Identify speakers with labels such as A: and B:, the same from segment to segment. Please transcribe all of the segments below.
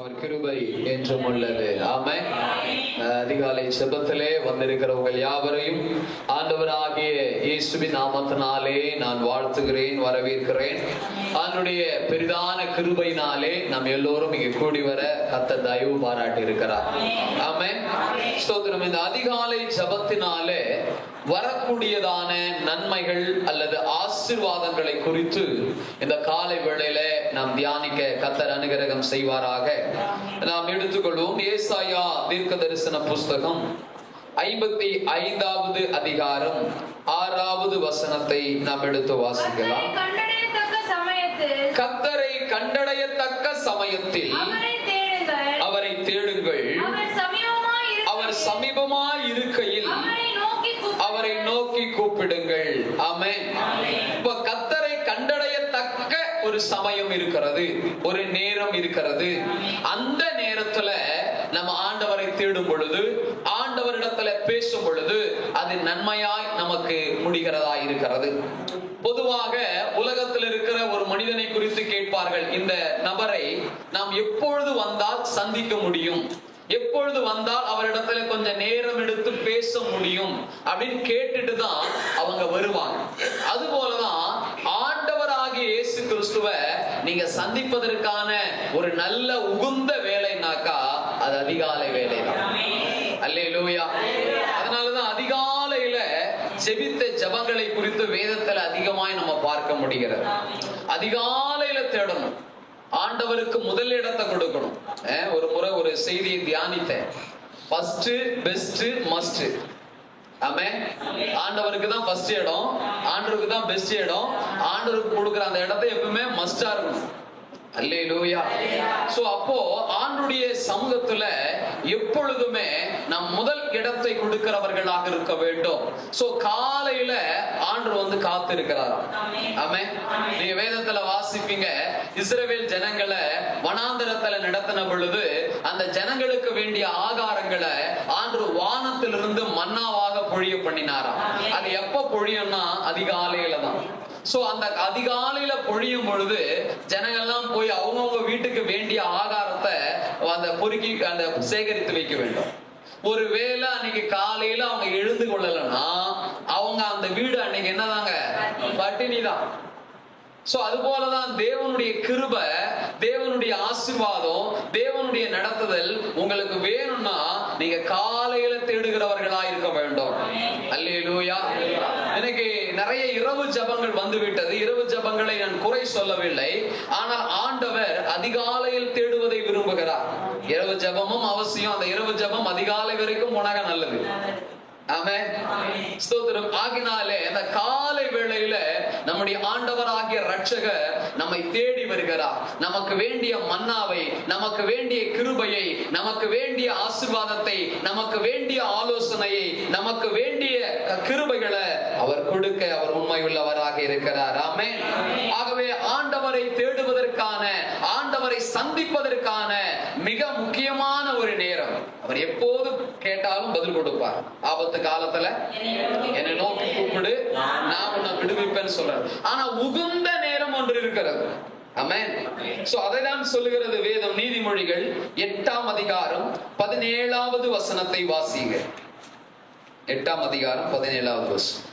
A: அவர் கிருபை என்றும் உள்ளது. ஆமை அதிகாலை செபத்திலே வந்திருக்கிறவர்கள் யாவரையும் ஆண்டவராகிய இயேசுவின் நாமத்தினாலே நான் வாழ்த்துகிறேன் வரவேற்கிறேன். அதனுடைய பெரிதான கிருபையினாலே நாம் எல்லோரும் இங்கே கூடி வர கத்த தயவு பாராட்டி இருக்கிறார் ஆமை ஸ்தோத்திரம். இந்த அதிகாலை ஜபத்தினாலே வரக்கூடியதான நன்மைகள் அல்லது ஆசிர்வாதங்களை குறித்து இந்த காலை வேளையில நாம் தியானிக்க கத்தர் அனுகிரகம் செய்வாராக. நாம் எடுத்துக்கொள்வோம் ஏசாயா தீர்க்க தரிசன புஸ்தகம் ஐம்பத்தி ஐந்தாவது அதிகாரம் ஆறாவது வசனத்தை நாம் எடுத்து வாசிக்கலாம். கத்தரை கண்டடையத்தக்க சமயத்தில்
B: அவரை தேடுங்கள். கூப்பிடுங்கள்.
A: இப்ப கத்தரை கண்டடையத்தக்க ஒரு சமயம் இருக்கிறது ஒரு நேரம் இருக்கிறது. அந்த நேரத்துல நம்ம ஆண்டவரை தேடும் பொழுது ஆண்டவரிடத்துல பேசும் பொழுது அது நன்மையாய் நமக்கு முடிகிறதா இருக்கிறது. பொதுவாக உலகத்தில் இருக்கிற ஒரு மனிதனை குறித்து கேட்பார்கள் இந்த நபரை நாம் எப்பொழுது வந்தால் சந்திக்க முடியும்? எப்பொழுது வந்தால் அவரிடத்துல கொஞ்சம் நேரம் எடுத்து பேச முடியும் அப்படின்னு கேட்டுட்டு தான் அவங்க வருவாங்க. அது போலதான் ஆண்டவராகிய இயேசு கிறிஸ்துவ நீங்க சந்திப்பதற்கான ஒரு நல்ல உகுந்த வேலைனாக்கா அது அதிகாலை வேலை தான் அல்லேலூயா. அதனாலதான் அதிகாலையில செபித்த ஜபங்களை குறித்து வேதத்துல அதிகமாய் நம்ம பார்க்க முடிகிறது. அதிகாலையில தேடணும். ஆண்டவருக்கு முதல் இடத்தை கொடுக்கணும். அஹ் ஒரு முறை ஒரு செய்தியை தியானித்தேன். ஃபர்ஸ்ட் பெஸ்ட் மஸ்ட் ஆமே? ஆண்டவருக்கு தான் ஃபர்ஸ்ட் இடம். ஆண்டவருக்கு தான் பெஸ்ட் இடம். ஆண்டவருக்கு கொடுக்குற அந்த இடத்த எப்பவுமே மஸ்டா இருக்கணும். அல்லே லூயா சோ அப்போ ஆண்டுடைய சமூகத்துல எப்பொழுதுமே நம் முதல் இடத்தை கொடுக்கிறவர்களாக இருக்க வேண்டும். சோ காலையில ஆண்டு வந்து காத்து இருக்கிறாராம் ஆமே நீங்க வேதத்துல வாசிப்பீங்க இஸ்ரேல் ஜனங்களை வனாந்தரத்துல நடத்தின பொழுது அந்த ஜனங்களுக்கு வேண்டிய ஆகாரங்களை ஆண்டு வானத்திலிருந்து மன்னாவாக பொழிய பண்ணினாராம். அது எப்ப பொழியும்னா அதிகாலையில தான். சோ அந்த அதிகாலையில பொழியும் பொழுது ஜனங்கள்லாம் போய் அவங்கவுங்க வீட்டுக்கு வேண்டிய ஆகாரத்தை அந்த பொறுக்கி அந்த சேகரித்து வைக்க வேண்டும். ஒருவேளை அன்னைக்கு காலையில அவங்க எழுந்து கொள்ளலைன்னா அவங்க அந்த வீடு அன்னைக்கு என்னதாங்க? பட்டினி தான். சோ அது போலதான் தேவனுடைய கிருப தேவனுடைய ஆசீர்வாதம் தேவனுடைய நடத்துதல் உங்களுக்கு வேணும்னா நீங்க காலையில தேடுகிறவர்களா இருக்க வேண்டும். அல்லேலூயா. எனக்கு நிறைய இரவு ஜபங்கள் வந்து விட்டது இரவு ஜபங்களை நான் குறை சொல்லவில்லை. ஆனால் ஆண்டவர் அதிகாலையில் தேடுவதை விரும்புகிறார். இரவு ஜபமும் அவசியம். அந்த இரவு ஜபம் அதிகாலை வரைக்கும் உனக நல்லது. ஸ்தோத்திரம். ஆகினாலே அந்த காலை வேளையில நம்முடைய ஆண்டவராகிய ரட்சகர் நம்மை தேடி வருகிறார். நமக்கு வேண்டிய மன்னாவை நமக்கு வேண்டிய கிருபையை நமக்கு வேண்டிய ஆசீர்வாதத்தை நமக்கு வேண்டிய ஆலோசனையை நமக்கு வேண்டிய கிருபைகளை அவர் கொடுக்க அவர் உண்மை உள்ளவராக இருக்கிறார். ஆமே ஆகவே ஆண்டவரை தேடுவதற்கான ஆண்டவரை சந்திப்பதற்கான மிக முக்கியமான ஒரு அவர் எப்போது கேட்டாலும் பதில் கொடுப்பார். ஆபத்து காலத்துல என்னை நோக்கி கூப்பிடு நான் உன்னை விடுவிப்பேன்னு சொல்றாரு. ஆனா உகுந்த நேரம் ஒன்று இருக்கிறது. சொல்லுகிறது வேதம் நீதிமொழிகள் எட்டாம் அதிகாரம் பதினேழாவது வசனத்தை வாசிங்க எட்டாம் அதிகாரம் பதினேழாவது வசனம்.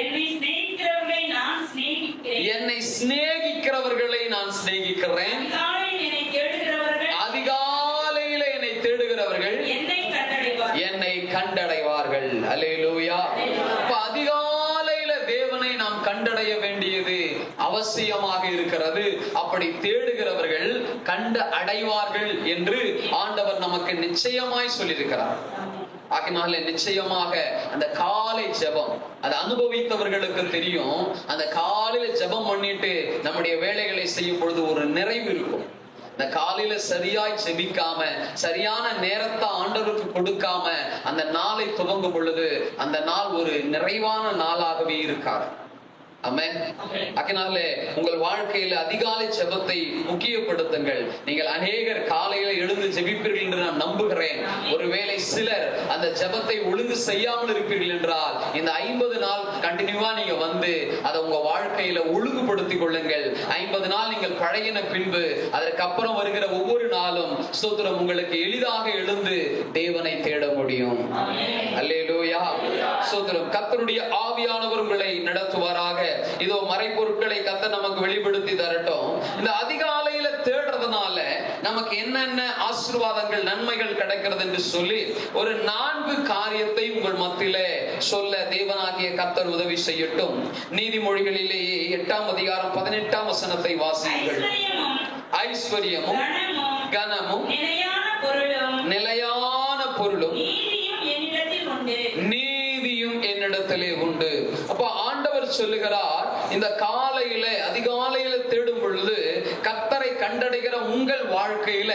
C: என்னை சிநேகிக்கிறவர்களை நான் சிநேகிக்கிறேன்
A: என்னை சிநேகிக்கிறவர்களை நான் சிநேகிக்கிறேன்
C: அதிகாலையில் என்னை தேடுகிறவர்கள்
A: அதிகாலையில என்னை தேடுகிறவர்கள்
C: என்னை கண்டடைவார்
A: என்னை கண்டடைவார்கள். அல்லேலூயா. இப்ப அதிகாலையில தேவனை நாம் கண்டடைய வேண்டியது அவசியமாக இருக்கிறது. அப்படி தேடுகிறவர்கள் கண்டு அடைவார்கள் என்று ஆண்டவர் நமக்கு நிச்சயமாய் சொல்லியிருக்கிறார். ஆகினால நிச்சயமாக அந்த காலை ஜெபம் அதை அனுபவித்தவர்களுக்கு தெரியும். அந்த காலையில ஜெபம் பண்ணிட்டு நம்முடைய வேலைகளை செய்யும் பொழுது ஒரு நிறைவு இருக்கும். இந்த காலையில சரியாய் செபிக்காம சரியான நேரத்தை ஆண்டவருக்கு கொடுக்காம அந்த நாளை துவங்கும் பொழுது அந்த நாள் ஒரு நிறைவான நாளாகவே இருக்காது. அதனாலே உங்கள் வாழ்க்கையில அதிகாலை ஜெபத்தை முக்கியப்படுத்துங்கள். நீங்கள் அநேகர் காலையில எழுந்து ஜெபிப்பீர்கள் என்று நான் நம்புகிறேன். ஒருவேளை சிலர் அந்த ஜெபத்தை ஒழுங்கு செய்யாமல் இருப்பீர்கள் என்றால் இந்த ஐம்பது நாள் கண்டினியூவா நீங்க வந்து அதை உங்க வாழ்க்கையில ஒழுங்குபடுத்திக் கொள்ளுங்கள். ஐம்பது நாள் நீங்கள் பழகின பின்பு அதற்கு அப்புறம் வருகிற ஒவ்வொரு நாளும் ஸ்தோத்திரம் உங்களுக்கு எளிதாக எழுந்து தேவனை தேட முடியும். அல்லேலூயா. ஸ்தோத்திரம். கர்த்தருடைய ஆவியானவர் உங்களை நடத்துவாராக. இதோ மறைப்பொருட்களை கர்த்தர் நமக்கு வெளிப்படுத்தி தரட்டும். இந்த அதிகாலையில தேடுறதுனால நமக்கு என்னென்ன ஆசீர்வாதங்கள் நன்மைகள் கிடைக்கிறது என்று சொல்லி ஒரு நான்கு காரியத்தை உங்கள் மத்தியிலே சொல்ல தேவனாகிய கர்த்தர் உதவி செய்யட்டும். நீதிமொழிகளிலேயே எட்டாம் அதிகாரம் பதினெட்டாம் வசனத்தை வாசியுங்கள்.
C: ஐஸ்வர்யமும் கனமும் நிலையான பொருளும் நீதியும் என்னிடத்திலே உண்டு.
A: அப்ப ஆண்டவர் சொல்லுகிறார் இந்த காலையில அதிகாலையில தேடும் பொழுது கத்தரை கண்டடைகிற உங்கள் வாழ்க்கையில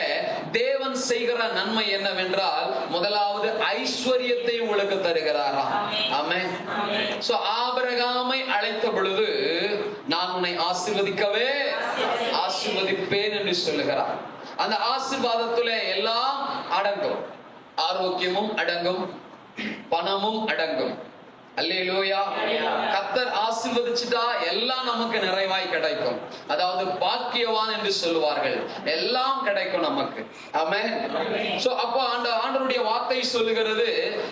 A: தேவன் செய்கிற நன்மை என்னவென்றால் முதலாவது ஐஸ்வர்யத்தை உங்களுக்கு தருகிறாராம் ஆமென். சோ ஆபிரகாமை அழைத்த பொழுது நான் உன்னை ஆசீர்வதிக்கவே ஆசீர்வதிப்பேன் என்று சொல்லுகிறார். அந்த ஆசீர்வாதத்துல எல்லாம் அடங்கும். ஆரோக்கியமும் அடங்கும். பணமும் அடங்கும். அல்லேலூயா. கத்தர் ஆசீர்வதிச்சுட்டா எல்லாம் நமக்கு நிறைவாய் கிடைக்கும். அதாவது பாக்கியவான் என்று சொல்லுவார்கள். எல்லாம் கிடைக்கும் நமக்கு. ஆமே சோ அப்போ அந்த ஆண்டருடைய வார்த்தை சொல்லுகிறது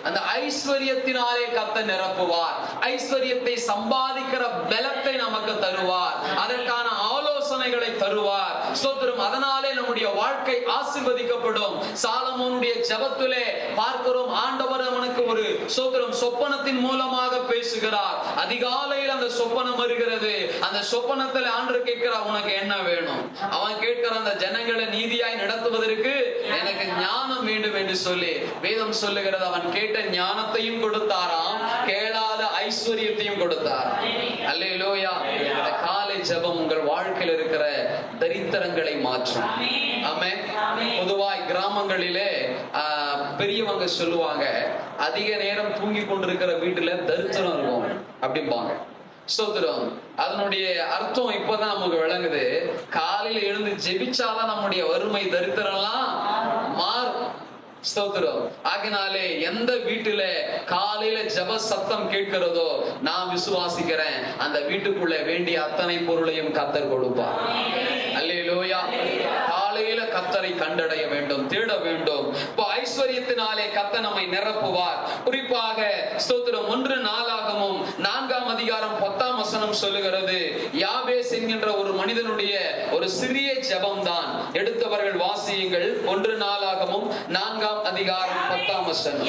A: அந்த ஐஸ்வர்யத்தினாலே கத்த நிரப்புவார். ஐஸ்வர்யத்தை சம்பாதிக்கிற பலத்தை நமக்கு தருவார். அதற்கான ஆலோசனைகளை தருவார். ஸ்தோத்திரம் அதனாலே நம்முடைய வாழ்க்கை ஆசிர்வதிக்கப்படும். சாலமோனுடைய ஜபத்திலே பார்க்கிறோம் ஆண்டவர் அவனுக்கு ஒரு ஸ்தோத்திரம் சொப்பனத்தின் மூலமாக பேசுகிறார். அதிகாலையில் அந்த சொப்பனம் வருகிறது. அந்த சொப்பனத்தில் ஆண்டு கேட்கிறார் உனக்கு என்ன வேணும்? அவன் கேட்கிற அந்த ஜனங்களை நீதியாய் நடத்துவதற்கு எனக்கு ஞானம் வேண்டும் என்று சொல்லி. வேதம் சொல்லுகிறது அவன் கேட்ட ஞானத்தையும் கொடுத்தாராம் கேளாத ஐஸ்வர்யத்தையும் கொடுத்தார் அல்லேலூயா இந்த காலை ஜெபம் உங்கள் வாழ்க்கையில் இருக்கிற தரித்திரங்களை மாற்றும். ஆமே பொதுவாய் கிராமங்களிலே பெரியவங்க சொல்லுவாங்க அதிக நேரம் தூங்கி கொண்டிருக்கிற வீட்டுல தரித்திரம் இருக்கும் அப்படிம்பாங்க. ஸ்தோத்திரம் அதனுடைய அர்த்தம் இப்பதான் நமக்கு விளங்குது. காலையில எழுந்து ஜெபிச்சாதான் நம்முடைய வறுமை தரித்திரம்லாம் மாறும். ஸ்தோத்திரம். ஆகினாலே எந்த வீட்டுல காலையில ஜெப சத்தம் கேட்கிறதோ நான் விசுவாசிக்கிறேன் அந்த வீட்டுக்குள்ள வேண்டிய அத்தனை பொருளையும் கத்தர் கொடுப்பார். அல்லேலூயா காலையில கத்தரை கண்டடைய வேண்டும் தேட வேண்டும். இப்போ ஐஸ்வர்யத்தினாலே கத்த நம்மை நிரப்புவார். குறிப்பாக ஸ்தோத்திரம் ஒன்று நாளாகமும் நான்காம் அதிகாரம் பத்தாம் வசனம் சொல்லுகிறது யாபேஸ் என்கின்ற ஒரு மனிதனுடைய ஒரு சிறிய ஜெபம் தான் எடுத்தவர்கள் வாசியுங்கள் ஒன்று நாளாகமும் நான்காம் அதிகாரம் பத்தாம் வசனம்.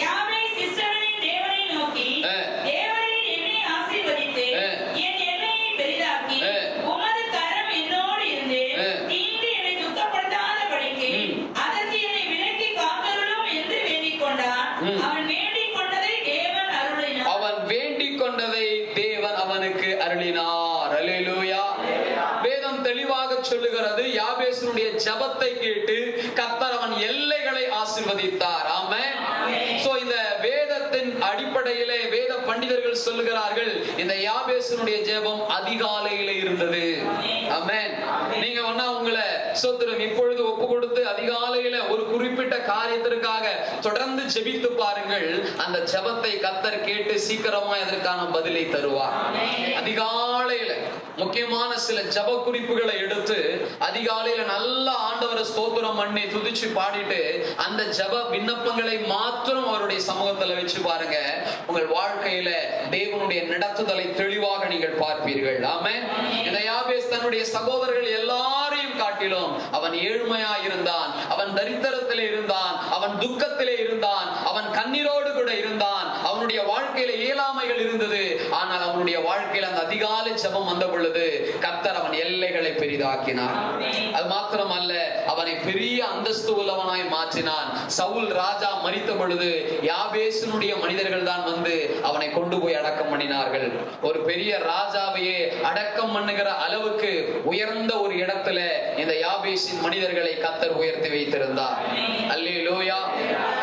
A: இந்த யாபேசனுடைய ஜெபம் அதிகாலையில இருந்தது. ஆமென். நீங்க வேணா உங்களை சோத்திரம் இப்பொழுது ஒப்பு அதிகாலையில ஒரு குறிப்பிட்ட காரியத்திற்காக தொடர்ந்து ஜெபித்து பாருங்கள். அந்த ஜெபத்தை கத்தர் கேட்டு சீக்கிரமா அதற்கான பதிலை தருவார். அதிகாலையில முக்கியமான சில ஜெப குறிப்புகளை எடுத்து அதிகாலையில நல்ல ஆண்டவரை ஸ்தோத்திரம் பண்ணி துதிச்சு பாடிட்டு அந்த ஜெப விண்ணப்பங்களை மாத்திரம் அவருடைய சமூகத்துல வச்சு பாருங்க. உங்கள் வாழ்க்கையில தேவனுடைய நடத்துதலை தெளிவாக நீங்கள் பார்ப்பீர்கள். ஆமென். இந்த யாபேஸ் தன்னுடைய சகோதரர்கள் எல்லாரையும் காட்டிலும் அவன் ஏழ்மையா இருந்தான் அவன் தரித்திரத்திலே இருந்தான். அவன் துக்கத்திலே இருந்தான். அவன் கண்ணீரோடு கூட இருந்தான். அவனுடைய வாழ்க்கையில இயலாமைகள் இருந்தது. ஆனால் அவனுடைய வாழ்க்கையில் அந்த அதிகாலை சபம் வந்த பொழுது கர்த்தர் அவன் எல்லா பெரிதாக்கினார் அது மாத்திரமல்ல அவனை பெரிய அந்தஸ்து உள்ளவனாய் மாற்றினான். சவுல் ராஜா மரித்த பொழுது யாபேசனுடைய மனிதர்கள் தான் வந்து அவனை கொண்டு போய் அடக்கம் பண்ணினார்கள். ஒரு பெரிய ராஜாவையே அடக்கம் பண்ணுகிற அளவுக்கு உயர்ந்த ஒரு இடத்துல இந்த யாபேசின் மனிதர்களை கத்தர் உயர்த்தி வைத்திருந்தார். அல்லேலூயா.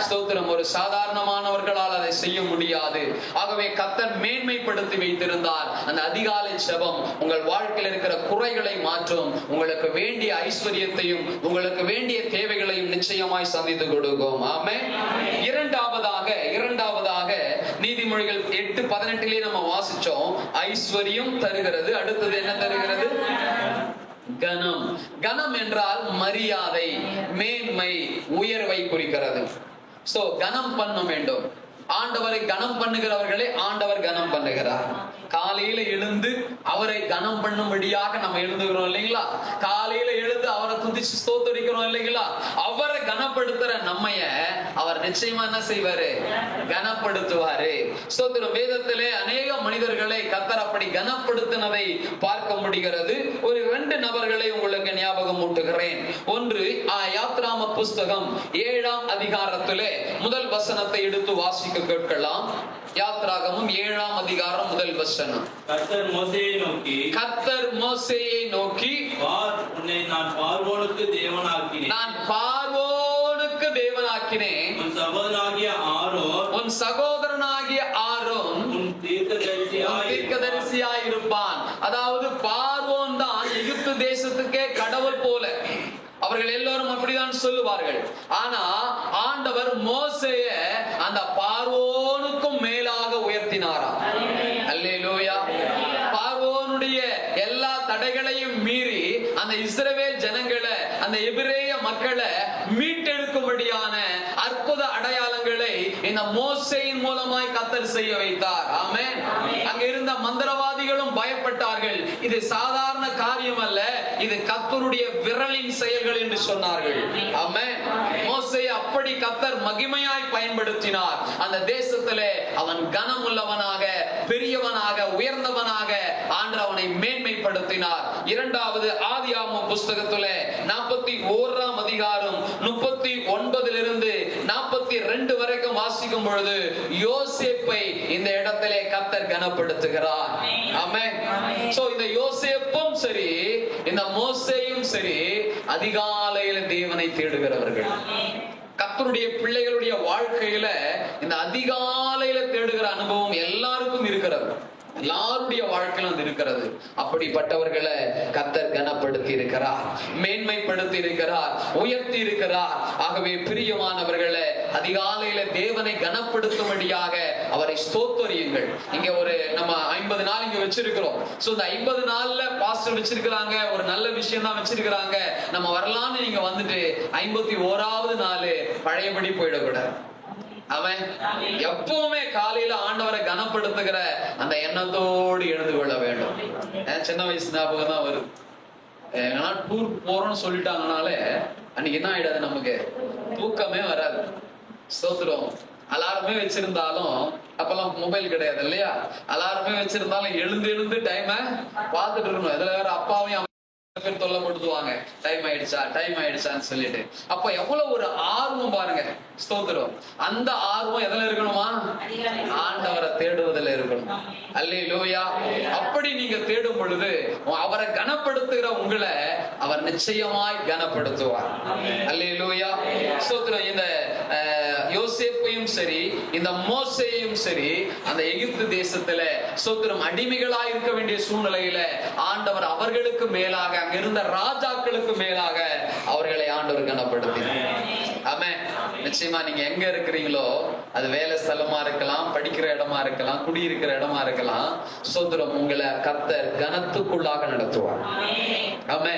A: ஸ்தோத்திரம். ஒரு சாதாரணமானவர்களால் அதை செய்ய முடியாது. ஆகவே கத்தர் மேன்மைப்படுத்தி வைத்திருந்தார். அந்த அதிகாலை செபம் உங்கள் வாழ்க்கையில் இருக்கிற குறைகளை மாற்றும். உங்களுக்கு வேண்டிய ஐஸ்வர்யத்தையும் உங்களுக்கு வேண்டிய தேவைகளையும் நிச்சயமாய் சந்தித்து கொடுக்கும். ஆமே இரண்டாவதாக இரண்டாவதாக நீதிமொழிகள் எட்டு பதினெட்டுலயே நம்ம வாசிச்சோம். ஐஸ்வர்யம் தருகிறது. அடுத்தது என்ன தருகிறது? கனம். கனம் என்றால் மரியாதை மேன்மை உயர்வை குறிக்கிறது. சோ கனம் பண்ண வேண்டும். ஆண்டவரை கனம் பண்ணுகிறவர்களே ஆண்டவர் கனம் பண்ணுகிறார் காலையில எழுந்து அவரை கனம் பண்ணும்படியாக நம்ம எழுந்துகிறோம் இல்லைங்களா? காலையில எழுந்து அவரை துதிச்சு ஸ்தோத்தரிக்கிறோம் இல்லைங்களா? அவரை கனப்படுத்துற நம்மைய அவர் நிச்சயமா என்ன செய்வாரு? கனப்படுத்துவாரு. ஸ்தோத்திரம். வேதத்திலே அநேக மனிதர்களை கத்தர் அப்படி கனப்படுத்தினதை பார்க்க முடிகிறது. ஒரு ரெண்டு நபர்களை உங்களுக்கு ஞாபகம் ஊட்டுகிறேன். ஒன்று ஆ, யாத்ராம புஸ்தகம் ஏழாம் அதிகாரத்திலே முதல் வசனத்தை எடுத்து வாசிக்க கேட்கலாம். யாத்ராகமும் ஏழாம் அதிகாரம் முதல் வசனம்
D: கர்த்தர் மோசேயை நோக்கி
A: கத்தர் மோசேயை நோக்கி
D: பார் உன்னை நான் பார்வோனுக்கு தேவனாக்கினேன்.
A: நான் பார்வோனுக்கு தேவனாக்கினேன்.
D: உன் சகோதரனாகிய ஆரோன்
A: உன் சகோதரனாகிய ஆரோன்
D: உன் தீர்க்கதரிசியாய்
A: இருப்பான் அதாவது பார்வோன் தான் எகிப்து தேசத்துக்கே கடவுள் போல. அவர்கள் எல்லோரும் அப்படிதான் சொல்லுவார்கள். ஆனா ஆண்டவர் மோசைய அந்த பார்வோனுக்கும் மேலாக உயர்த்தினாராம் அல்லேலூயா. பார்வோனுடைய எல்லா தடைகளையும் மீறி அந்த இஸ்ரவேல் ஜனங்களை அந்த எபிரேய மக்களை மீட்டெடுக்கும்படியான இந்த மோசையின் மூலமாய் கத்தர் செய்ய வைத்தார். ஆமென். அங்க இருந்த மந்திரவாதிகளும் பயப்பட்டார்கள். இது சாதாரண காரியம் அல்ல. இது கத்தருடைய விரலின் செயல்கள் என்று சொன்னார்கள். ஆமென். மோசை அப்படி கத்தர் மகிமையாய் பயன்படுத்தினார். அந்த தேசத்திலே அவன் கனமுள்ளவனாக பெரியவனாக உயர்ந்தவனாக ஆண்டு அவனை மேன்மைப்படுத்தினார். இரண்டாவது ஆதியாம புஸ்தகத்திலே நாற்பத்தி ஓராம் அதிகாரம் முப்பத்தி வரைக்கும் வாசிக்கும் பொழுது யோசேப்பை இந்த இடத்திலே கத்தர் கனப்படுத்துகிறார். ஆமென் சோ இந்த யோசேப்பும் சரி இந்த மோசேயும் சரி அதிகாலையில தேவனை தேடுகிறவர்கள். கர்த்தருடைய பிள்ளைகளுடைய வாழ்க்கையில இந்த அதிகாலையில தேடுகிற அனுபவம் எல்லாருக்கும் இருக்கிறது. எல்லாருடைய வாழ்க்கையிலும் அது இருக்கிறது. அப்படிப்பட்டவர்களை கத்தர் கனப்படுத்தி இருக்கிறார் மேன்மைப்படுத்தி இருக்கிறார் உயர்த்தி இருக்கிறார் ஆகவே பிரியமானவர்களை அதிகாலையில தேவனை கனப்படுத்தும்படியாக அவரை ஸ்தோத்தரியுங்கள். இங்க ஒரு நம்ம ஐம்பது நாள் இங்க வச்சிருக்கிறோம். சோ இந்த ஐம்பது நாள்ல பாஸ்டர் வச்சிருக்கிறாங்க ஒரு நல்ல விஷயம் தான் வச்சிருக்கிறாங்க. நம்ம வரலாம்னு நீங்க வந்துட்டு ஐம்பத்தி ஓராவது நாள் பழையபடி போயிடக்கூடாது. அவன் எப்பவுமே காலையில ஆண்டவரை கனப்படுத்துகிற அந்த எண்ணத்தோடு எழுந்து கொள்ள வேண்டும். சின்ன வயசு ஞாபகம் தான் வருது எங்கன்னா டூர் போறோம்னு சொல்லிட்டாங்கனாலே அன்னைக்கு என்ன ஆயிடாது நமக்கு? தூக்கமே வராது. சோத்துடும் அலாரமே வச்சிருந்தாலும் அப்பெல்லாம் மொபைல் கிடையாது இல்லையா? அலாரமே வச்சிருந்தாலும் எழுந்து எழுந்து டைமை பார்த்துட்டு இருக்கணும். இதுல வேற அப்பாவையும் பேர் தொல்லப்படுத்துவாங்க டைம் ஆயிடுச்சா? டைம் ஆயிடுச்சான்னு சொல்லிட்டு. அப்ப எவ்வளவு ஒரு ஆர்வம் பாருங்க. ஸ்தோத்திரம். அந்த ஆர்வம் எதுல இருக்கணுமா? ஆண்டவரை தேடுவதில் இருக்கணும். அல்லே லோயா அப்படி நீங்க தேடும் பொழுது அவரை கனப்படுத்துகிற உங்களை அவர் நிச்சயமாய் கனப்படுத்துவார். அல்லே லோயா ஸ்தோத்திரம். இந்த யோசேப்பையும் சரி இந்த மோசேயும் சரி அந்த எகிப்து தேசத்துல சோத்திரம் அடிமைகளா இருக்க வேண்டிய சூழ்நிலையில ஆண்டவர் அவர்களுக்கு மேலாக அங்கிருந்த ராஜாக்களுக்கு மேலாக அவர்களை ஆண்டவர் கனப்படுத்தினார். ஆமே நிச்சயமா நீங்க எங்க இருக்கிறீங்களோ அது வேலை ஸ்தலமா இருக்கலாம் படிக்கிற இடமா இருக்கலாம் குடியிருக்கிற இடமா இருக்கலாம் சுதந்திரம் உங்களை கத்தர் கனத்துக்குள்ளாக நடத்துவார். ஆமே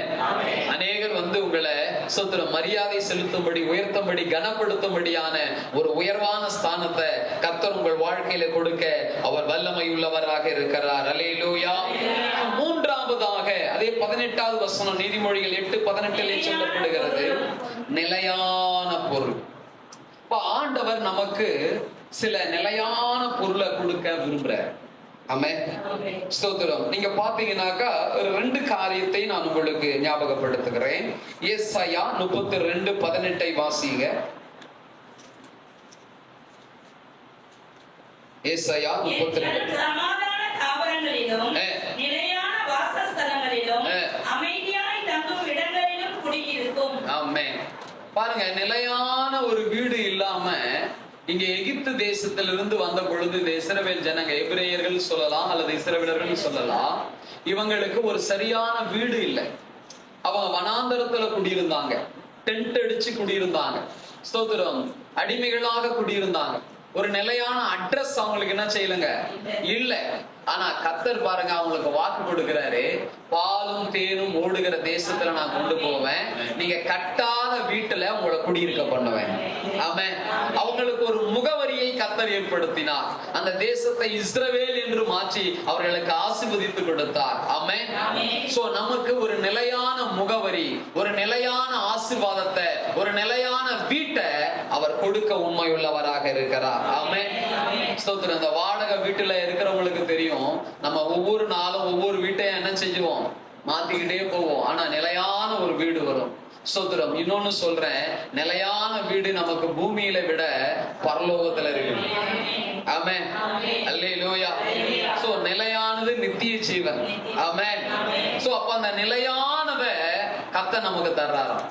A: அநேகர் வந்து உங்களை சுதந்திரம் மரியாதை செலுத்தும்படி உயர்த்தும்படி கனப்படுத்தும்படியான ஒரு உயர்வான ஸ்தானத்தை கத்தர் உங்கள் வாழ்க்கையில கொடுக்க அவர் வல்லமை உள்ளவராக இருக்கிறார். அலேலூயா மூன்றாவதாக அதே பதினெட்டாவது வசனம் நீதிமொழிகள் எட்டு பதினெட்டிலே சொல்லப்படுகிறது. நிலையான பொருள். இப்ப ஆண்டவர் நமக்கு சில நிலையான பொருளை கொடுக்க விரும்புறார். ஆமென் ஸ்தோத்திரம். நீங்க பாத்தீங்கன்னாக்கா ஒரு ரெண்டு காரியத்தை நான் உங்களுக்கு ஞாபகப்படுத்துகிறேன். ஏசாயா முப்பத்தி ரெண்டு பதினெட்டை வாசிங்க. ஏசாயா முப்பத்தி ரெண்டு பாருங்க நிலையான ஒரு வீடு இல்லாம இங்க எகிப்து தேசத்திலிருந்து வந்த பொழுது இந்த இஸ்ரவேல் ஜனங்க எபிரேயர்கள் சொல்லலாம் அல்லது இஸ்ரவேலர்கள் சொல்லலாம் இவங்களுக்கு ஒரு சரியான வீடு இல்லை. அவங்க வனாந்தரத்துல குடியிருந்தாங்க. டென்ட் அடிச்சு குடியிருந்தாங்க. ஸ்தோத்திரம். அடிமைகளாக குடியிருந்தாங்க. ஒரு நிலையான அட்ரஸ் அவங்களுக்கு என்ன செய்யலங்க? இல்ல. ஆனா கத்தர் பாருங்க அவங்களுக்கு வாக்கு கொடுக்கிறாரு. பாலும் தேனும் ஓடுகிற தேசத்துல நான் கொண்டு போவேன். நீங்க கட்டாத வீட்டுல உங்களை குடியிருக்க பண்ணுவேன் அவன் அவங்களுக்கு ஒரு முகவரி கத்தர் ஏற்படுத்தினார். அந்த தேசத்தை இஸ்ரவேல் என்று மாற்றி அவர்களுக்கு ஆசீர்வதித்து கொடுத்தார். சோ நமக்கு ஒரு நிலையான முகவரி ஒரு நிலையான ஆசீர்வாதத்தை ஒரு நிலையான வீட்டை அவர் கொடுக்க உண்மையுள்ளவராக இருக்கிறார். ஆமென். ஸ்தோத்திரம். இந்த வாடகை வீட்டுல இருக்கிறவங்களுக்கு தெரியும். நம்ம ஒவ்வொரு நாளும் ஒவ்வொரு வீட்டையும் என்ன செஞ்சுவோம் மாத்திக்கிட்டே போவோம். ஆனா நிலையான ஒரு வீடு வரும். ஸ்தோத்திரம் இன்னொன்னு சொல்றேன் நிலையான வீடு நமக்கு பூமியில விட பரலோகத்துல இருக்கு. ஆமே அல்லே லோயா சோ நிலையானது நித்திய ஜீவன். ஆமே சோ அப்ப அந்த நிலையானத கத்த நமக்கு தர்றாராம்.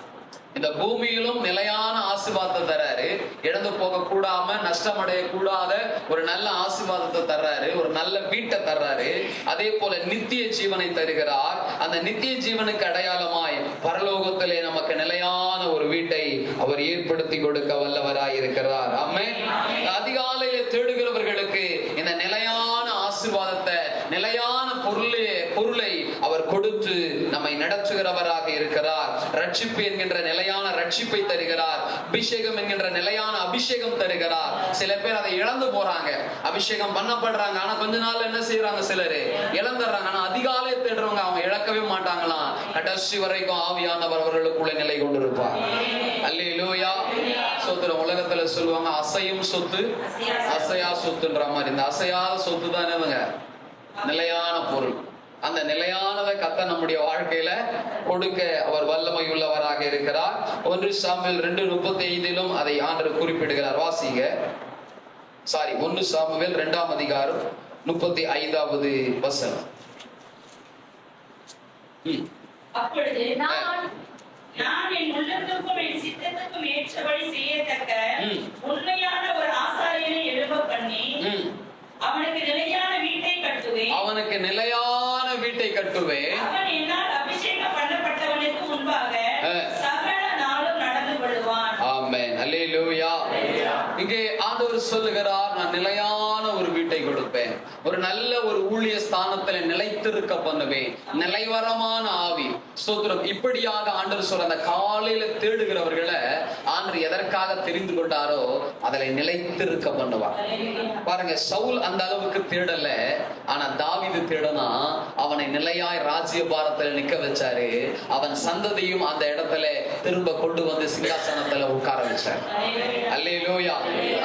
A: இந்த பூமியிலும் நிலையான ஆசிர்வாதத்தை தர்றாரு. இழந்து போக கூடாம நஷ்டம் அடைய கூடாத ஒரு நல்ல ஆசிர்வாதத்தை தர்றாரு. ஒரு நல்ல வீட்டை தர்றாரு. அதே போல நித்திய ஜீவனை தருகிறார். அந்த நித்திய ஜீவனுக்கு அடையாளமாய் பரலோகத்திலே நமக்கு நிலையான ஒரு வீட்டை அவர் ஏற்படுத்தி கொடுக்க வல்லவராய் இருக்கிறார் அம்மே அதிக தேடுகிறவர்களுக்கு இந்த நிலையான ஆசீர்வாதத்தை நிலையான பொருளை பொருளை அவர் கொடுத்து நம்மை நடத்துகிறவராக இருக்கிறார். ரட்சிப்பு என்கின்ற நிலையான ரட்சிப்பை தருகிறார். அபிஷேகம் என்கின்ற நிலையான அபிஷேகம் தருகிறார். சில பேர் அதை இழந்து போறாங்க. அபிஷேகம் பண்ணப்படுறாங்க. ஆனா கொஞ்ச நாள் என்ன செய்யறாங்க சிலரு? இழந்துடுறாங்க. ஆனா அதிகாலை தேடுறவங்க அவங்க இழக்கவே மாட்டாங்களாம் கடைசி வரைக்கும் ஆவியானவர் அவர்களுக்குள்ள நிலை கொண்டிருப்பார். அல்லேலூயா. சொத்துல உலகத்துல சொல்லுவாங்க அசையும் சொத்து அசையா சொத்துன்ற மாதிரி. இந்த அசையாத சொத்து தானேங்க நிலையான பொருள். அந்த நிலையானதை கத்த நம்முடைய வாழ்க்கையில கொடுக்க அவர் வல்லமை உள்ளவராக இருக்கிறார். ஒன்று சாமுவேல் ரெண்டு முப்பத்தி ஐந்திலும் அதை ஆண்டவர் குறிப்பிடுகிறார். வாசிங்க. சாரி ஒன்று சாமுவேல் இரண்டாம் அதிகாரம் முப்பத்தி ஐந்தாவது வசனம்
C: அப்பொழுது
B: நான்
C: நான் என் உள்ளத்துக்கும் என் சித்தத்துக்கும் ஏற்றபடி செய்யத்தக்க. உண்மையான ஒரு ஆசாரியனை எழும்ப பண்ணி. அவனுக்கு நிலையான வீட்டை கட்டுவேன்.
A: அவனுக்கு நிலையான வீட்டை கட்டுவேன்.
C: அவன் என்னால் அபிஷேகம் பண்ணப்பட்டவனுக்கு முன்பாக. சகல நாளும் நடந்து கொள்வான்
A: ஆமென். அல்லேலூயா. இங்கே ஆண்டவர் சொல்லுகிறார் நான் நிலையான ஒரு வீட்டை கொடுப்பேன். ஒரு நல்ல ஸ்தானத்துல நிலைத்திருக்க பண்ணுவேன். நிலைவரமான ஆவி. ஸ்தோத்திரம் இப்படியாக ஆண்டவர் சொல்ற அந்த காலையில தேடுகிறவர்களை ஆண்டர் எதற்காக தெரிந்து கொண்டாரோ அதில் நிலைத்திருக்க பண்ணுவார். பாருங்க சவுல் அந்த அளவுக்கு தேடல. ஆனா தாவிது தேடனா அவனை நிலையாய் ராஜ்ய பாரத்தில் நிக்க வச்சாரு. அவன் சந்ததியும் அந்த இடத்துல திரும்ப கொண்டு வந்து சிங்காசனத்துல உட்கார வச்சார். அல்லேலூயா.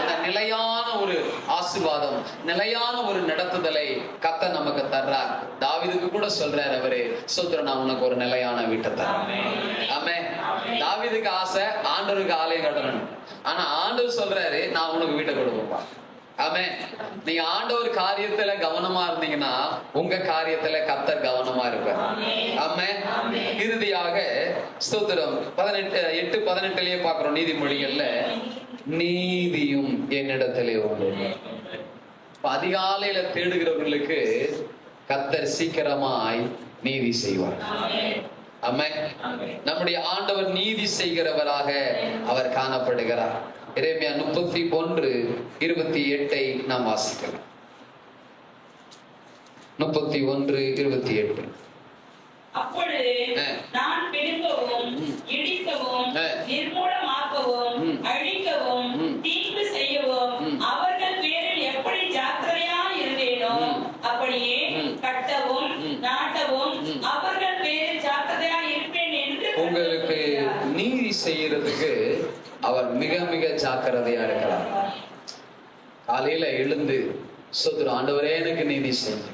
A: அந்த நிலையான ஒரு ஆசீர்வாதம் நிலையான ஒரு நடத்துதலை கத்த நமக்கு தர்றார். தாவீதுக்கு கூட சொல்றாரு அவரு சோத்திர நான் உனக்கு ஒரு நிலையான வீட்டை தரேன். ஆமே தாவீதுக்கு ஆசை ஆண்டவருக்கு ஆலயம் கட்டணும். ஆனா ஆண்டவர் சொல்றாரு நான் உனக்கு வீட்டை கொடுப்பேன் ஆமே நீங்க ஆண்டவர் காரியத்துல கவனமா இருந்தீங்கன்னா உங்க காரியத்துல கத்தர் கவனமா இருப்பார். ஆமே இறுதியாக ஸ்தோத்திரம். பதினெட்டு எட்டு பதினெட்டுலயே பாக்குறோம் நீதிமொழிகள்ல. நீதியும் என்னிடத்திலே உண்டு. அதிகாலையில தேடுகிறவர்களுக்கு கத்தர் சீக்கிரமாய் நீதி செய்வார். ஆமென். நம்முடைய ஆண்டவர் நீதி செய்கிறவராக அவர் காணப்படுகிறார். எரேமியா முப்பத்தி ஒன்று இருபத்தி எட்டை நாம் வாசிக்கலாம். முப்பத்தி ஒன்று இருபத்தி எட்டு.
C: அப்பொழுது. நான் பிடுங்கவும் இடிக்கவும்
A: ஆ.
C: நிர்மூலமாக்கவும்
A: ம்.
C: அழிக்கவும்
A: ம்.
C: தீங்கு செய்யவும்
A: ம்.
C: அவர்கள் பேரில் எப்படி ஜாக்கிரதையா இருந்தேனோ
A: ம்.
C: அப்படியே
A: ம்.
C: கட்டவும்
A: ம்.
C: நாட்டவும்
A: ம்.
C: அவர்கள் பேரில் ஜாக்கிரதையா இருப்பேன் என்று
A: உங்களுக்கு நீதி செய்யறதுக்கு அவர் மிக மிக ஜாக்கிரதையா இருக்கிறார் காலையில எழுந்து சொத்துரு ஆண்டவரே எனக்கு நீதி செய்யும்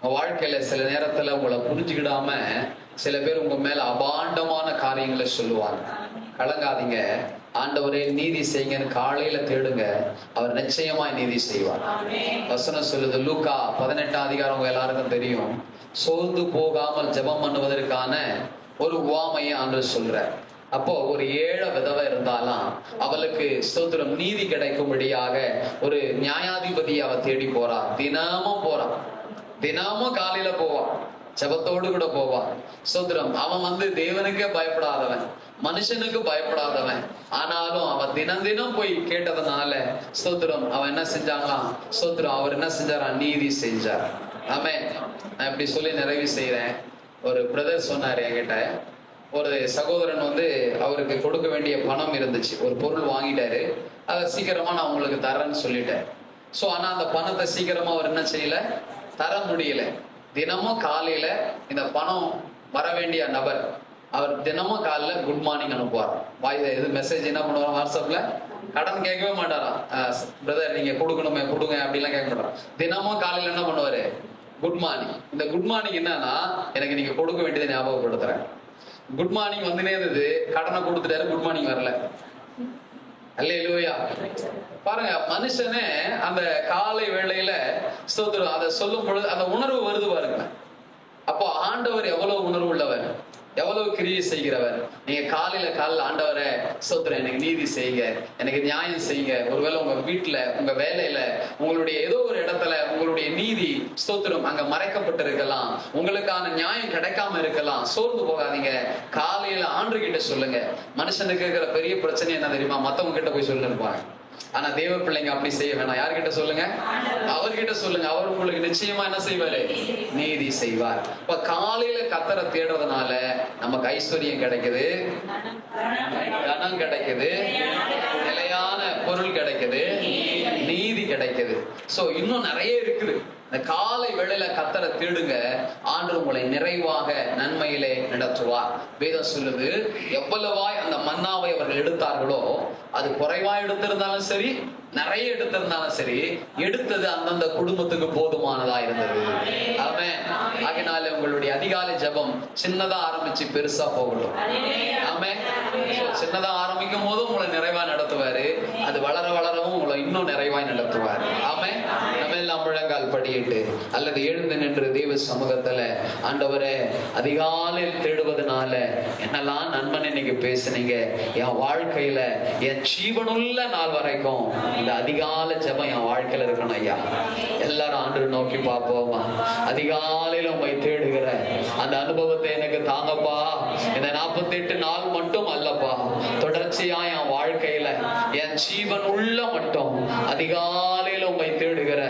A: உங்க வாழ்க்கையில சில நேரத்துல உங்களை புரிஞ்சுக்கிடாம சில பேர் உங்க மேல அபாண்டமான காரியங்களை சொல்லுவாங்க. கலங்காதீங்க. ஆண்டவரே நீதி செய்யுங்கன்னு காலையில தேடுங்க. அவர் நிச்சயமாய் நீதி செய்வார். வசனம் சொல்லுது லூக்கா பதினெட்டாம் அதிகாரம் உங்க எல்லாருக்கும் தெரியும். சோர்ந்து போகாமல் ஜெபம் பண்ணுவதற்கான ஒரு உவாமையை ஆண்டு சொல்றார். அப்போ ஒரு ஏழை விதவை இருந்தாலும் அவளுக்கு ஸ்தோத்திரம் நீதி கிடைக்கும்படியாக ஒரு நியாயாதிபதி அவ தேடி போறா. தினமும் போறான் தினமும் காலையில போவான் செபத்தோடு கூட போவான் ஸ்தோத்திரம். அவன் வந்து தேவனுக்கே பயப்படாதவன். மனுஷனுக்கு பயப்படாதவன். ஆனாலும் அவன் தினம் தினம் போய் கேட்டதுனால ஸ்தோத்திரம் அவன் என்ன செஞ்சாங்களாம்? ஸ்தோத்திரம் அவர் என்ன செஞ்சாராம் நீதி செஞ்சார். ஆமே நான் இப்படி சொல்லி நிறைவு செய்யறேன் ஒரு பிரதர் சொன்னார் என்கிட்ட. ஒரு சகோதரன் வந்து அவருக்கு கொடுக்க வேண்டிய பணம் இருந்துச்சு. ஒரு பொருள் வாங்கிட்டாரு. அதை சீக்கிரமா நான் உங்களுக்கு தரேன்னு சொல்லிட்டேன் ஸோ ஆனால் அந்த பணத்தை சீக்கிரமா அவர் என்ன செய்யல? தர முடியல. தினமும் காலையில இந்த பணம் வர வேண்டிய நபர் அவர் தினமும் காலைல குட் மார்னிங் அனுப்புவார். வாய் இது மெசேஜ் என்ன பண்ணுவார் வாட்ஸ்அப்ல கடன் கேட்கவே மாட்டாராம். பிரதர் நீங்க கொடுக்கணுமே கொடுங்க அப்படிலாம் கேட்க மாட்டாராம். தினமும் காலையில என்ன பண்ணுவாரு? குட் மார்னிங் இந்த குட் மார்னிங் என்னன்னா எனக்கு நீங்க கொடுக்க வேண்டியதை ஞாபகப்படுத்துறேன். குட் மார்னிங் வந்துனே இருந்தது. கடனை கொடுத்துட்டாரு குட் மார்னிங் வரல. அல்லேலூயா பாருங்க மனுஷனே அந்த காலை வேளையில ஸ்தோத்திரம் அதை சொல்லும் பொழுது அந்த உணர்வு வருது பாருங்க. அப்போ ஆண்டவர் எவ்வளவு உணர்வு உள்ளவர்? எவ்வளவு கிரியை செய்கிறவர்? நீங்க காலையில காலைல ஆண்டவரை ஸ்தோத்திரம் எனக்கு நீதி செய்யுங்க எனக்கு நியாயம் செய்யுங்க. ஒருவேளை உங்க வீட்டுல உங்க வேலையில உங்களுடைய ஏதோ ஒரு இடத்துல உங்களுடைய நீதி ஸ்தோத்திரம் அங்க மறைக்கப்பட்டு இருக்கலாம் உங்களுக்கான நியாயம் கிடைக்காம இருக்கலாம். சோர்ந்து போகாதீங்க. காலையில ஆண்டு கிட்ட சொல்லுங்க. மனுஷனுக்கு இருக்கிற பெரிய பிரச்சனை என்ன தெரியுமா? மத்தவங்க கிட்ட போய் சொல்லிருப்பாங்க ஆனா தேவ பிள்ளைங்க அப்படி செய்ய வேணாம். யார்கிட்ட சொல்லுங்க? அவர்கிட்ட சொல்லுங்க. அவர் உங்களுக்கு நிச்சயமா என்ன செய்வாரு? நீதி செய்வார். இப்ப காலையில கத்தரை தேடுறதுனால நமக்கு ஐஸ்வர்யம் கிடைக்குது. தனம் கிடைக்குது. நிலையான பொருள் கிடைக்குது. நீதி கிடைக்குது. ஸோ இன்னும் நிறைய இருக்குது. இந்த காலை வேளையில கத்தரை தேடுங்க ஆண்டு உங்களை நிறைவாக நன்மையிலே நடத்துவார். வேதம் சொல்லுது எவ்வளவாய் அந்த மன்னாவை அவர்கள் எடுத்தார்களோ அது குறைவா எடுத்திருந்தாலும் சரி நிறைய எடுத்திருந்தாலும் சரி எடுத்தது அந்தந்த குடும்பத்துக்கு போதுமானதா இருந்தது. அவன் அதனால உங்களுடைய அதிகாலை ஜபம் சின்னதா ஆரம்பிச்சு பெருசா போகட்டும். ஆமே சின்னதா ஆரம்பிக்கும் போது உங்களை நிறைவா நடத்துவாரு. அது வளர வளர இன்னும் நிறைவாய் நடத்துவார் ஆமே நம்ம எல்லாம் முழங்கால் படியிட்டு அல்லது எழுந்து நின்று தெய்வ சமூகத்துல ஆண்டவரே அதிகாலையில் தேடுவதனால என்னெல்லாம் நண்பன் இன்னைக்கு பேசுனீங்க? என் வாழ்க்கையில என் ஜீவனுள்ள நாள் வரைக்கும் இந்த அதிகாலை ஜபம் என் வாழ்க்கையில இருக்கணும் ஐயா. எல்லாரும் ஆண்டு நோக்கி பார்ப்போமா அதிகாலையில உண்மை தேடுகிற அந்த அனுபவத்தை எனக்கு தாங்கப்பா. இந்த நாற்பத்தி எட்டு நாள் மட்டும் அல்லப்பா தொடர்ச்சியா என் வாழ்க்கையில என் ஜீவன் உள்ள மட்டும். அதிகார உண்மை தேடுகிற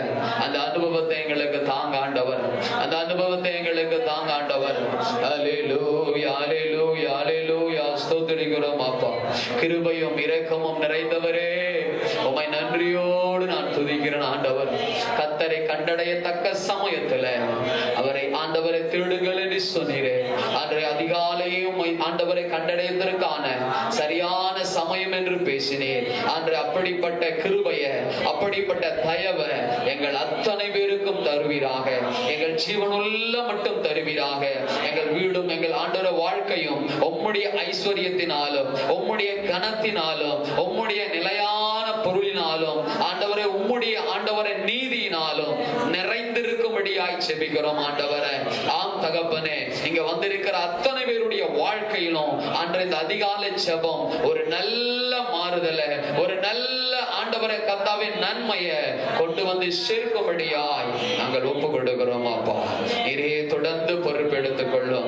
A: அந்த அனுபவத்தை எங்களுக்கு தாங்க ஆண்டவர் அந்த அனுபவத்தை எங்களுக்கு தாங்க ஆண்டவர் அலேலூயா அலேலூயா அலேலூயா ஸ்தோத்திரிக்கிறோம் அப்பா கிருபையும் இரக்கமும் நிறைந்தவரே உமை நன்றியோடு நான் துதிக்கிறேன் ஆண்டவர் கத்தரை கண்டடையத்தக்க சமயத்துல அவரை விடுங்கள் என்று சொன்னீரே அன்றைய அதிகாலையே உம்மை ஆண்டவரை கண்டடைவதற்கான சரியான சமயம் என்று பேசினீர் அன்று அப்படிப்பட்ட கிருபைய அப்படிப்பட்ட தயவ எங்கள் அத்தனை பேருக்கும் தருவீராக. எங்கள் ஜீவனுள்ள மட்டும் தருவீராக. எங்கள் வீடும் எங்கள் ஆண்டவர வாழ்க்கையும் உம்முடைய ஐஸ்வர்யத்தினாலும் உம்முடைய கனத்தினாலும் உம்முடைய நிலையான பொருளினாலும் ஆண்டவரே உம்முடைய ஆண்டவரை நீதி செபிக்கிறோம் ஆண்டவரே. ஆம் தகப்பனே இங்க வந்திருக்கிற அத்தனை பேருடைய வாழ்க்கையிலும் அன்று இந்த அதிகாலை செபம் ஒரு நல்ல மாறுதலை ஒரு நல்ல ஆண்டவரை கத்தாவின் நன்மைய கொண்டு வந்து சேர்க்கும்படியாய் நாங்கள் ஒப்பு கொடுக்கிறோம் அப்பா இதையே தொடர்ந்து பொறுப்பெடுத்துக் கொள்ளும்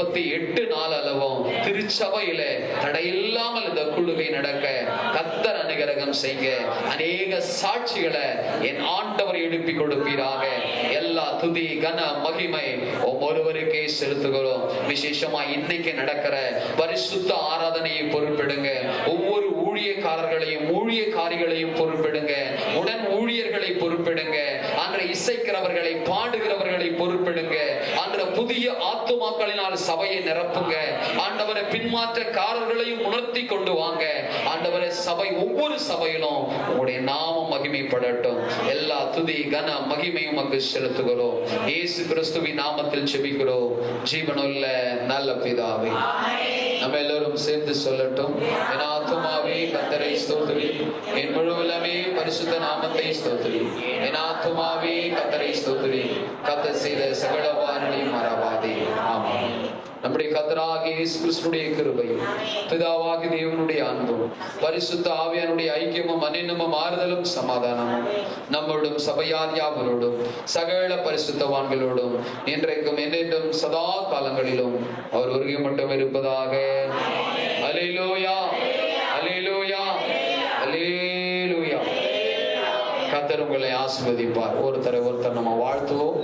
A: நாற்பத்தி எட்டு நாள் அளவும் திருச்சபையில தடையில்லாமல் இந்த குழுவை நடக்க கத்தர் அனுகிரகம் செய்ய அநேக சாட்சிகளை என் ஆண்டவர் எழுப்பி கொடுப்பீராக. எல்லா துதி கன மகிமை ஒவ்வொருவருக்கே செலுத்துகிறோம். விசேஷமா இன்னைக்கு நடக்கிற பரிசுத்த ஆராதனையை பொறுப்பெடுங்க ஒவ்வொரு ஊழியக்காரர்களையும் ஊழியக்காரிகளையும் பொறுப்பெடுங்க உடன் ஊழியர்களை பொறுப்பெடுங்க இசைக்கிறவர்களை பாடுகிறவர்களை பொறுப்பெடுங்க அன்ற புதிய ஆத்துமாக்களினால் சபையை நிரப்புங்க. ஆண்டவரை பின்மாற்றக்காரர்களையும் உணர்த்தி கொண்டு வாங்க. ஆண்டவரை சபை ஒவ்வொரு சபையிலும் உங்களுடைய நாமம் மகிமைப்படட்டும். எல்லா துதி கன மகிமையும் அங்கு செலுத்துகிறோம். இயேசு கிறிஸ்துவின் நாமத்தில் செபிக்கிறோம். ஜீவனுள்ள நல்ல பிதாவே. நம்ம எல்லோரும் சேர்ந்து சொல்லட்டும். என் ஆத்துமாவே கத்தரை ஸ்தோத்ரி என் முழுவலமே பரிசுத்த நாமத்தை ஸ்தோத்ரி என் ஆத்துமாவே கத்தரை ஸ்தோத்ரி கத்த செய்த சகல வாரணையும் மறவாதே ஆமாம் நம்முடைய கத்தராகிய இயேசு கிறிஸ்துடைய கிருபையும் பிதாவாகி தேவனுடைய அன்பும் பரிசுத்த ஆவியானுடைய ஐக்கியமும் அனினமும் ஆறுதலும் சமாதானமும் நம்மளுடன் சபையார் யாவரோடும் சகல பரிசுத்தவான்களோடும் இன்றைக்கும் என்னென்றும் சதா காலங்களிலும் அவர் வருகை மட்டும் இருப்பதாக. அலிலூயா அலிலூயா அலிலூயா கத்தர் உங்களை ஆசிர்வதிப்பார். ஒருத்தரை ஒருத்தர் நம்ம வாழ்த்துவோம்.